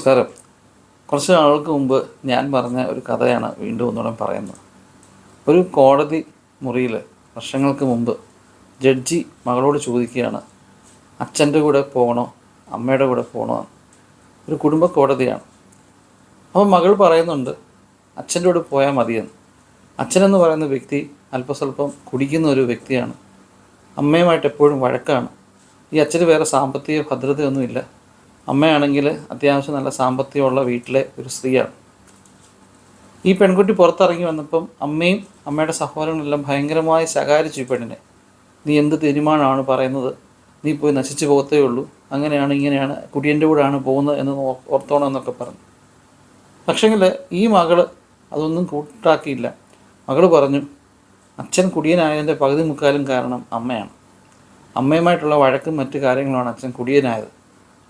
നമസ്കാരം. കുറച്ച് നാളുകൾക്ക് മുമ്പ് ഞാൻ പറഞ്ഞ ഒരു കഥയാണ് വീണ്ടും ഒന്നുകൂടെ പറയുന്നത്. ഒരു കോടതി മുറിയിൽ വർഷങ്ങൾക്ക് മുമ്പ് ജഡ്ജി മകളോട് ചോദിക്കുകയാണ് അച്ഛന്റെ കൂടെ പോകണോ? അമ്മയുടെ കൂടെ പോകണോ? ഒരു കുടുംബ കോടതിയാണ്. അപ്പോൾ മകൾ പറയുന്നുണ്ട് അച്ഛന്റെ കൂടെ പോയാൽ മതിയെന്ന്. അച്ഛനെന്ന് പറയുന്ന വ്യക്തി അല്പസ്വല്പം കുടിക്കുന്ന ഒരു വ്യക്തിയാണ്. അമ്മയുമായിട്ട് എപ്പോഴും വഴക്കാണ്. ഈ അച്ഛന് വേറെ സാമ്പത്തിക ഭദ്രതയൊന്നുമില്ല. അമ്മയാണെങ്കിൽ അത്യാവശ്യം നല്ല സാമ്പത്തികമുള്ള വീട്ടിലെ ഒരു സ്ത്രീയാണ്. ഈ പെൺകുട്ടി പുറത്തിറങ്ങി വന്നപ്പം അമ്മയും അമ്മയുടെ സഹോദരങ്ങളെല്ലാം ഭയങ്കരമായി ശകാരിച്ചു ഈ പെണ്ണിനെ. നീ എന്ത് തീരുമാനമാണ് പറയുന്നത്? നീ പോയി നശിച്ചു പോകത്തേ ഉള്ളൂ. അങ്ങനെയാണ് ഇങ്ങനെയാണ് കുടിയന്റെ കൂടെയാണ് പോകുന്നത് എന്ന് ഓർത്തോണമെന്നൊക്കെ പറഞ്ഞു. പക്ഷെങ്കിൽ ഈ മകൾ അതൊന്നും കൂട്ടാക്കിയില്ല. മകൾ പറഞ്ഞു അച്ഛൻ കുടിയനായതിന്റെ പകുതി മുക്കാലും കാരണം അമ്മയാണ്. അമ്മയുമായിട്ടുള്ള വഴക്കും മറ്റു കാര്യങ്ങളുമാണ് അച്ഛൻ കുടിയനായത്.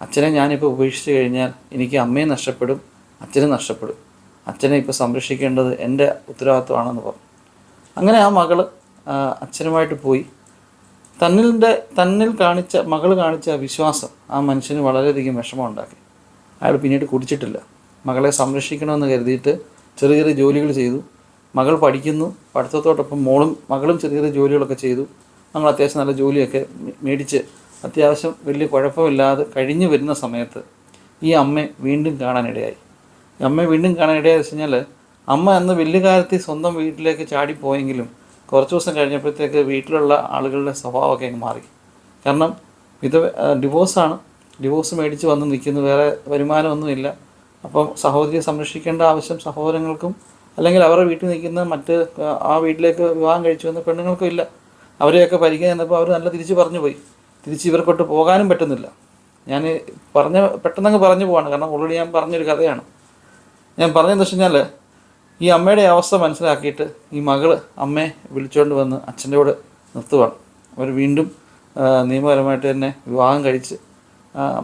അച്ഛനെ ഞാനിപ്പോൾ ഉപേക്ഷിച്ച് കഴിഞ്ഞാൽ എനിക്ക് അമ്മയെ നഷ്ടപ്പെടും അച്ഛനെ നഷ്ടപ്പെടും. അച്ഛനെ ഇപ്പോൾ സംരക്ഷിക്കേണ്ടത് എന്റെ ഉത്തരവാദിത്വമാണെന്ന് പറഞ്ഞു. അങ്ങനെ ആ മകൾ അച്ഛനുമായിട്ട് പോയി. തന്നിലിന്റെ തന്നിൽ കാണിച്ച മകൾ കാണിച്ച വിശ്വാസം ആ മനുഷ്യന് വളരെയധികം വിഷമം ഉണ്ടാക്കി അയാൾ പിന്നീട് കുടിച്ചിട്ടില്ല. മകളെ സംരക്ഷിക്കണമെന്ന് കരുതിയിട്ട് ചെറിയ ചെറിയ ജോലികൾ ചെയ്തു. മകൾ പഠിക്കുന്നു. പഠിത്തത്തോടൊപ്പം മോളും മകളും ചെറിയ ചെറിയ ജോലികളൊക്കെ ചെയ്തു. നമ്മൾ അത്യാവശ്യം നല്ല ജോലിയൊക്കെ മേടിച്ച് അത്യാവശ്യം വലിയ കുഴപ്പമില്ലാതെ കഴിഞ്ഞു വരുന്ന സമയത്ത് ഈ അമ്മയെ വീണ്ടും കാണാനിടയായി. അമ്മയെ വീണ്ടും കാണാനിടയായി വെച്ച് കഴിഞ്ഞാൽ അമ്മ അന്ന് വലിയ കാര്യത്തിൽ സ്വന്തം വീട്ടിലേക്ക് ചാടിപ്പോയെങ്കിലും കുറച്ച് ദിവസം കഴിഞ്ഞപ്പോഴത്തേക്ക് വീട്ടിലുള്ള ആളുകളുടെ സ്വഭാവമൊക്കെ അങ്ങ് മാറി. കാരണം ഇത് ഡിവോഴ്സാണ്. ഡിവോഴ്സ് മേടിച്ച് വന്ന് നിൽക്കുന്നു. വേറെ വരുമാനമൊന്നുമില്ല. അപ്പം സഹോദരിയെ സംരക്ഷിക്കേണ്ട ആവശ്യം സഹോദരങ്ങൾക്കും അല്ലെങ്കിൽ അവരുടെ വീട്ടിൽ നിൽക്കുന്ന മറ്റ് ആ, വീട്ടിലേക്ക് വിവാഹം കഴിച്ചു വന്ന പെണ്ണുങ്ങൾക്കും ഇല്ല. അവരെയൊക്കെ പരിഗണന അവർ നല്ല തിരിച്ച് പറഞ്ഞു പോയി. തിരിച്ച് ഇവർക്കൊട്ട് പോകാനും പറ്റുന്നില്ല. ഞാൻ പറഞ്ഞ പെട്ടെന്നങ്ങ് പറഞ്ഞു പോവാണ്. കാരണം ഓൾറെഡി ഞാൻ പറഞ്ഞൊരു കഥയാണ്. ഞാൻ പറഞ്ഞതെന്ന് വെച്ച് കഴിഞ്ഞാൽ ഈ അമ്മയുടെ അവസ്ഥ മനസ്സിലാക്കിയിട്ട് ഈ മകൾ അമ്മയെ വിളിച്ചുകൊണ്ട് വന്ന് അച്ഛന്റെ കൂടെ നിർത്തുവാണ്. അവർ വീണ്ടും നിയമപരമായിട്ട് തന്നെ വിവാഹം കഴിച്ച്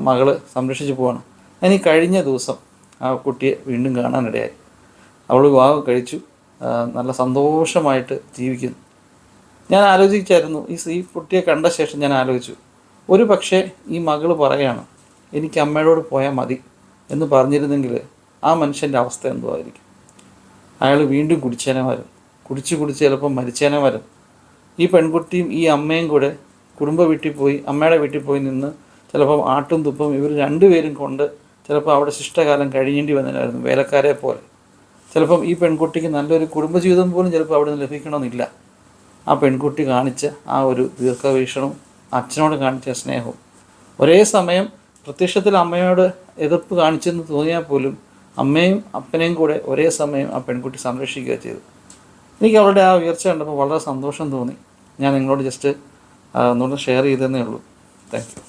മകൾ സംരക്ഷിച്ച് പോവാണ്. അതിന് കഴിഞ്ഞ ദിവസം ആ കുട്ടിയെ വീണ്ടും കാണാനിടയായി. അവൾ വിവാഹം കഴിച്ചു നല്ല സന്തോഷമായിട്ട് ജീവിക്കുന്നു. ഞാൻ ആലോചിച്ചായിരുന്നു ഈ ഈ കുട്ടിയെ കണ്ട ശേഷം ഞാൻ ആലോചിച്ചു. ഒരു പക്ഷേ ഈ മകൾ പറയാണ് എനിക്ക് അമ്മയോട് പോയാൽ മതി എന്ന് പറഞ്ഞിരുന്നെങ്കിൽ ആ മനുഷ്യന്റെ അവസ്ഥ എന്തോ ആയിരിക്കും അയാൾ വീണ്ടും കുടിച്ചേനെ വരും. കുടിച്ച് കുടിച്ച് ചിലപ്പോൾ മരിച്ചേനെ വരും. ഈ പെൺകുട്ടിയും ഈ അമ്മയും കൂടെ കുടുംബ വീട്ടിൽ പോയി അമ്മയുടെ വീട്ടിൽ പോയി നിന്ന് ചിലപ്പം ആട്ടും തുപ്പും ഇവർ രണ്ടുപേരും കൊണ്ട് ചിലപ്പോൾ അവിടെ ശിഷ്ടകാലം കഴിയേണ്ടി വന്നില്ലായിരുന്നു വേലക്കാരെ പോലെ. ചിലപ്പം ഈ പെൺകുട്ടിക്ക് നല്ലൊരു കുടുംബജീവിതം പോലും ചിലപ്പോൾ അവിടെ നിന്ന് ലഭിക്കണമെന്നില്ല. ആ പെൺകുട്ടി കാണിച്ച ആ ഒരു ദീർഘവീക്ഷണവും അച്ഛനോട് കാണിച്ച സ്നേഹവും. ഒരേ സമയം പ്രത്യക്ഷത്തിൽ അമ്മയോട് എതിർപ്പ് കാണിച്ചെന്ന് തോന്നിയാൽ പോലും അമ്മയും അപ്പനെയും കൂടെ ഒരേ സമയം ആ പെൺകുട്ടി സംരക്ഷിക്കുക ചെയ്തു എനിക്ക് അവളുടെ ആ ഉയർച്ച കണ്ടപ്പോൾ വളരെ സന്തോഷം തോന്നി. ഞാൻ നിങ്ങളോട് ജസ്റ്റ് ഒന്നുകൂടെ ഷെയർ ചെയ്തതന്നേ ഉള്ളൂ. Thank you